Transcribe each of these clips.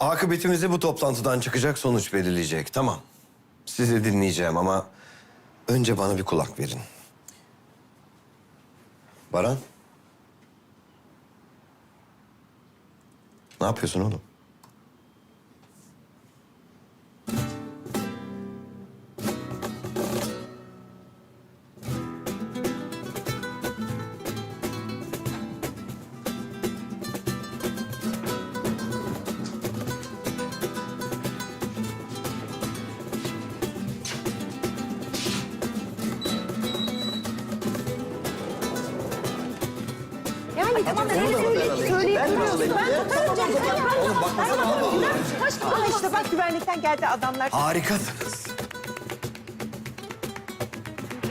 Akıbetimizi bu toplantıdan çıkacak sonuç belirleyecek. Tamam. Sizi dinleyeceğim ama önce bana bir kulak verin. Baran. Ne yapıyorsun oğlum? Yani tamam da ne söyleyip söyleyip duruyorsun. Ben tutarım canım. Oğlum bakmasana abla. Aa işte bak güvenlikten geldi adamlar. Harikasınız.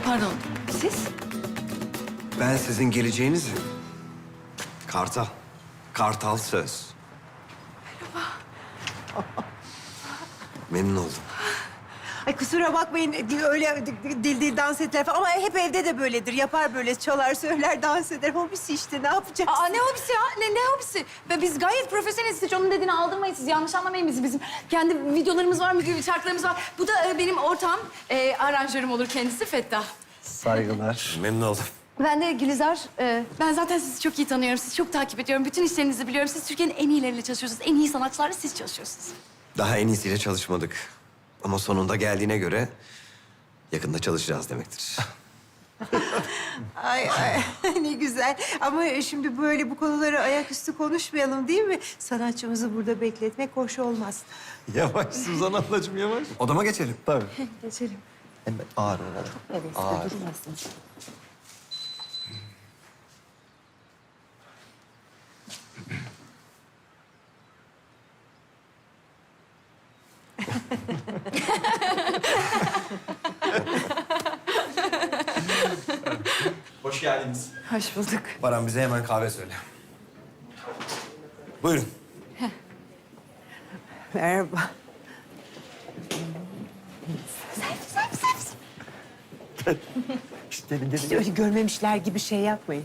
Pardon. Siz? Ben sizin geleceğinizim. Kartal. Kartal söz. Memnun oldum. Ay kusura bakmayın öyle dil dil dans ettiler falan ama hep evde de böyledir. Yapar böyle çalar söyler dans eder. Hobisi işte ne yapacağız? Aa ne hobisi ya? Ne, ne hobisi? Ve biz gayet profesyoneliz. Hiç onun dediğini aldırmayın siz. Yanlış anlamayın bizi. Bizim kendi videolarımız var, müzik şarkılarımız var. Bu da e, benim ortağım, e, aranjörüm olur kendisi Fettah. Saygılar. Memnun oldum. Ben de Gülizar. e, ben zaten sizi çok iyi tanıyorum. Sizi çok takip ediyorum. Bütün işlerinizi biliyorum. Siz Türkiye'nin en iyileriyle çalışıyorsunuz. En iyi sanatçılarla siz çalışıyorsunuz. Daha en iyisiyle çalışmadık. Ama sonunda geldiğine göre yakında çalışacağız demektir. Ay, ay ne güzel. Ama şimdi böyle bu konuları ayaküstü konuşmayalım değil mi? Sanatçımızı burada bekletmek hoş olmaz. Yavaş Suzan ablacığım yavaş. Odama geçelim. Tabii. Geçelim. Hemen ağır olarak. Evet, Ağır. durmasın. Hoş geldiniz. Hoş bulduk. Baran bize hemen kahve söyle. Buyurun. Merhaba. İşte gelin İşte öyle görmemişler gibi şey yapmayın.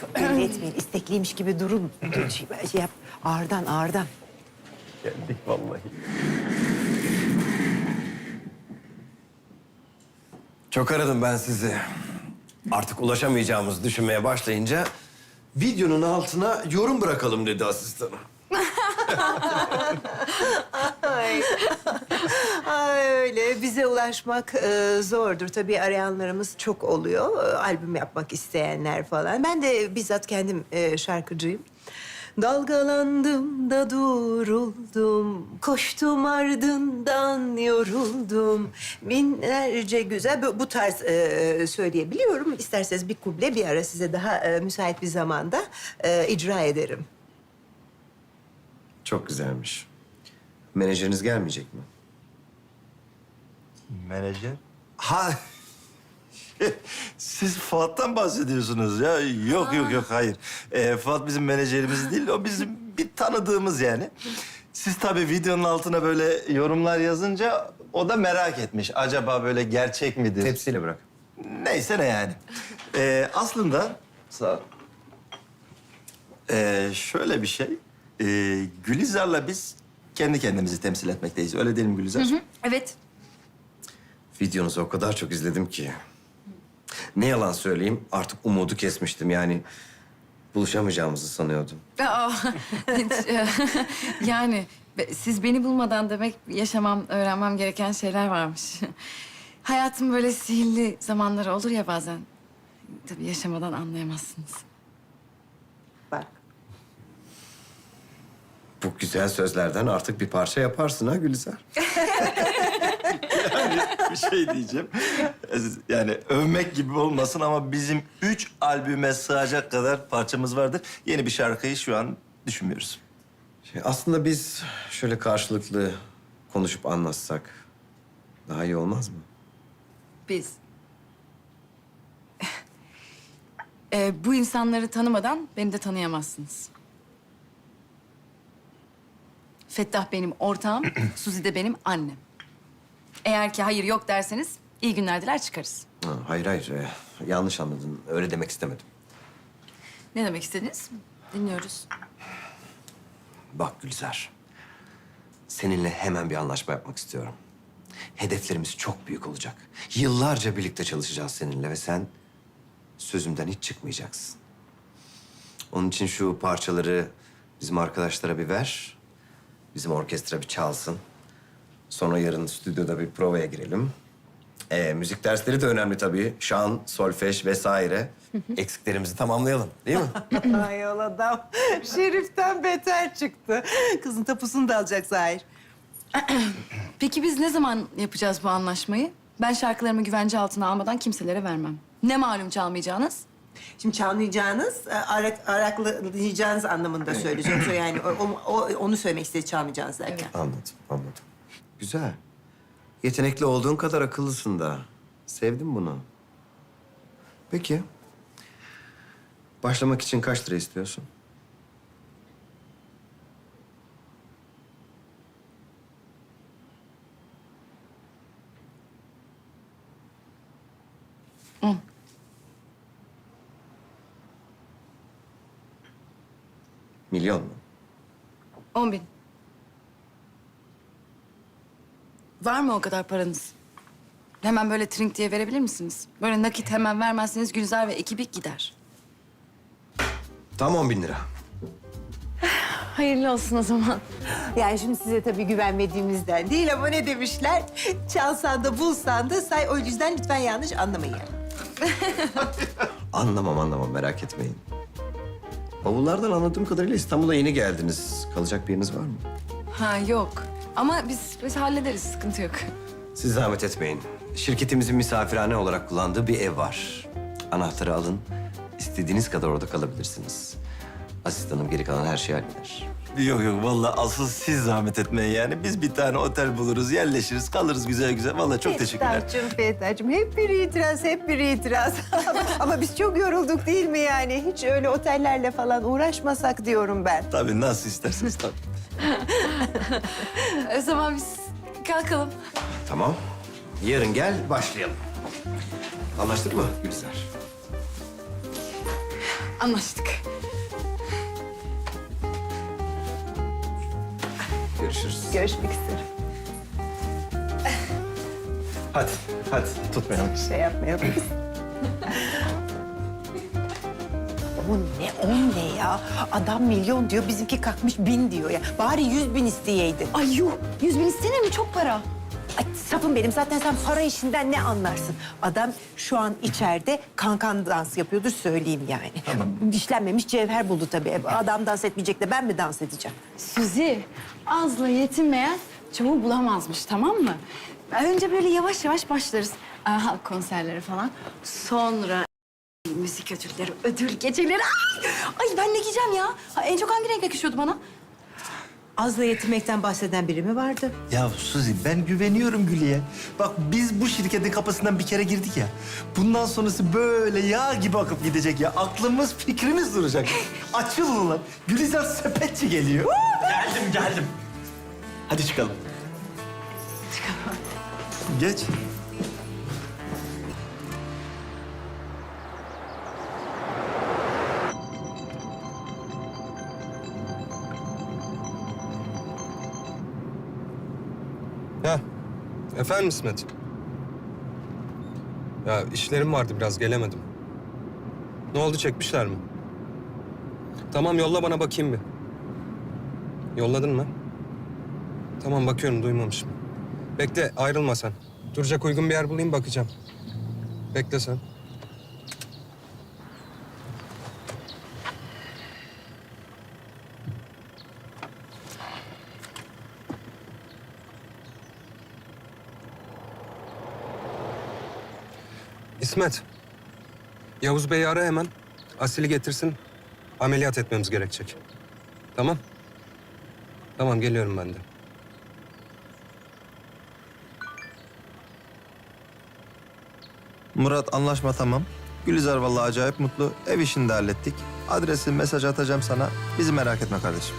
Çok belli etmeyin. İstekliymiş gibi durun. Dur, şey yap. Ağırdan, ağırdan. Geldik vallahi. Çok aradım ben sizi. Artık ulaşamayacağımızı düşünmeye başlayınca videonun altına yorum bırakalım dedi asistanım. Ay. Ay öyle. Bize ulaşmak e, zordur. Tabii arayanlarımız çok oluyor. E, albüm yapmak isteyenler falan. Ben de bizzat kendim e, şarkıcıyım. Dalgalandım da duruldum, koştum ardından yoruldum. Binlerce güzel, bu, bu tarz e, söyleyebiliyorum. İsterseniz bir kuble bir ara size daha e, müsait bir zamanda e, icra ederim. Çok güzelmiş. Menajeriniz gelmeyecek mi? Menajer. Ha. Siz Fuat'tan bahsediyorsunuz ya. Yok yok yok hayır. Ee, Fuat bizim menajerimiz değil. O bizim bir tanıdığımız yani. Siz tabii videonun altına böyle yorumlar yazınca o da merak etmiş. Acaba böyle gerçek midir? Tepsiyle bırak. Neyse ne yani. Ee, aslında sağ ol. Ee, şöyle bir şey. Ee, Gülizar'la biz kendi kendimizi temsil etmekteyiz. Öyle değil mi Gülizar? Evet. Videonuzu o kadar çok izledim ki. Ne yalan söyleyeyim artık umudu kesmiştim yani. Buluşamayacağımızı sanıyordum. Aa, e, yani be- siz beni bulmadan demek yaşamam, öğrenmem gereken şeyler varmış. Hayatım böyle sihirli zamanları olur ya bazen. Tabii yaşamadan anlayamazsınız. Bak. Bu güzel sözlerden artık bir parça yaparsın ha Gülizar. Bir şey diyeceğim. Yani övmek gibi olmasın ama bizim üç albüme sığacak kadar parçamız vardır. Yeni bir şarkıyı şu an düşünmüyoruz. Şey, aslında biz şöyle karşılıklı konuşup anlatsak daha iyi olmaz mı? Biz. E, bu insanları tanımadan beni de tanıyamazsınız. Fettah benim ortağım, Suzi de benim annem. Eğer ki hayır yok derseniz iyi günler diler çıkarız. Ha, hayır hayır ee, yanlış anladın. Öyle demek istemedim. Ne demek istediniz? Dinliyoruz. Bak Gülizar. Seninle hemen bir anlaşma yapmak istiyorum. Hedeflerimiz çok büyük olacak. Yıllarca birlikte çalışacağız seninle ve sen sözümden hiç çıkmayacaksın. Onun için şu parçaları bizim arkadaşlara bir ver. Bizim orkestra bir çalsın. Sonra yarın stüdyoda bir provaya girelim. Ee, müzik dersleri de önemli tabii. Şan, solfej vesaire. Eksiklerimizi tamamlayalım değil mi? Ay ol adam. Şerif'ten beter çıktı. Kızın tapusunu da alacak Zahir. Peki biz ne zaman yapacağız bu anlaşmayı? Ben şarkılarımı güvence altına almadan kimselere vermem. Ne malum çalmayacağınız? Şimdi çalmayacağınız, e, arak, araklayacağınız anlamında söyleyeceğim. Yani o, o- onu söylemek istedi çalmayacağınız derken. Anladım, anladım. Güzel. Yetenekli olduğun kadar akıllısın da. Sevdim bunu. Peki. Başlamak için kaç lira istiyorsun? On. Milyon mu? On bin. Var mı o kadar paranız? Hemen böyle trink diye verebilir misiniz? Böyle nakit hemen vermezseniz Gülzar ve ekibi gider. Tam on bin lira. Hayırlı olsun o zaman. Yani şimdi size tabii güvenmediğimizden değil ama ne demişler? Çalsan da bulsan da say. O yüzden lütfen yanlış anlamayın. Anlamam anlamam merak etmeyin. Bavullardan anladığım kadarıyla İstanbul'a yeni geldiniz. Kalacak bir yeriniz var mı? Ha yok. Ama biz biz hallederiz sıkıntı yok. Siz zahmet etmeyin. Şirketimizin misafirhane olarak kullandığı bir ev var. Anahtarı alın. İstediğiniz kadar orada kalabilirsiniz. Asistanım geri kalan her şeyi halleder. Yok yok vallahi asıl siz zahmet etmeyin yani. Biz bir tane otel buluruz, yerleşiriz, kalırız güzel güzel. Vallahi çok teşekkürler. Fettah'cığım, Fettah'cığım hep bir itiraz, hep bir itiraz. ama, ama biz çok yorulduk değil mi yani? Hiç öyle otellerle falan uğraşmasak diyorum ben. Tabii nasıl isterseniz tabii. O zaman biz kalkalım. Tamam. Yarın gel başlayalım. Anlaştık mı Gülizar? Anlaştık. Görüşürüz. Görüşmek üzere. Hadi, hadi tutmayalım. Şey yapmayalım O ne, o ne ya? Adam milyon diyor, bizimki kalkmış bin diyor ya. Bari yüz bin isteyeydi. Ay yuh. Yüz bin istenir mi? Çok para. Ay safım benim, zaten sen para işinden ne anlarsın? Adam şu an içeride kankan dans yapıyordur söyleyeyim yani. Dişlenmemiş cevher buldu tabii. Adam dans etmeyecek de ben mi dans edeceğim? Suzi, azla yetinmeyen çoğu bulamazmış tamam mı? Önce böyle yavaş yavaş başlarız. Aa, halk konserleri falan. Sonra müzik ödülleri, ödül geceleri. Ay, ay ben ne giyeceğim ya? Ha, en çok hangi renk yakışıyordu bana? Azla yetinmekten bahseden biri mi vardı? Ya Suzi ben güveniyorum Gül'e. Bak biz bu şirketin kapısından bir kere girdik ya. Bundan sonrası böyle yağ gibi akıp gidecek ya. Aklımız fikrimiz duracak. Açıl ulan. Gülizar sepetçi geliyor. geldim geldim. Hadi çıkalım. Çıkalım. Geç. Efendim İsmet? Ya işlerim vardı biraz gelemedim. Ne oldu çekmişler mi? Tamam yolla bana bakayım bir. Yolladın mı? Tamam bakıyorum duymamışım. Bekle ayrılma sen. Duracak uygun bir yer bulayım bakacağım. Bekle sen. İsmet. Yavuz Bey'i ara hemen. Asil'i getirsin. Ameliyat etmemiz gerekecek. Tamam. Tamam geliyorum ben de. Murat anlaşma tamam. Gülizar vallahi acayip mutlu. Ev işini de hallettik. Adresi, mesaj atacağım sana. Bizi merak etme kardeşim.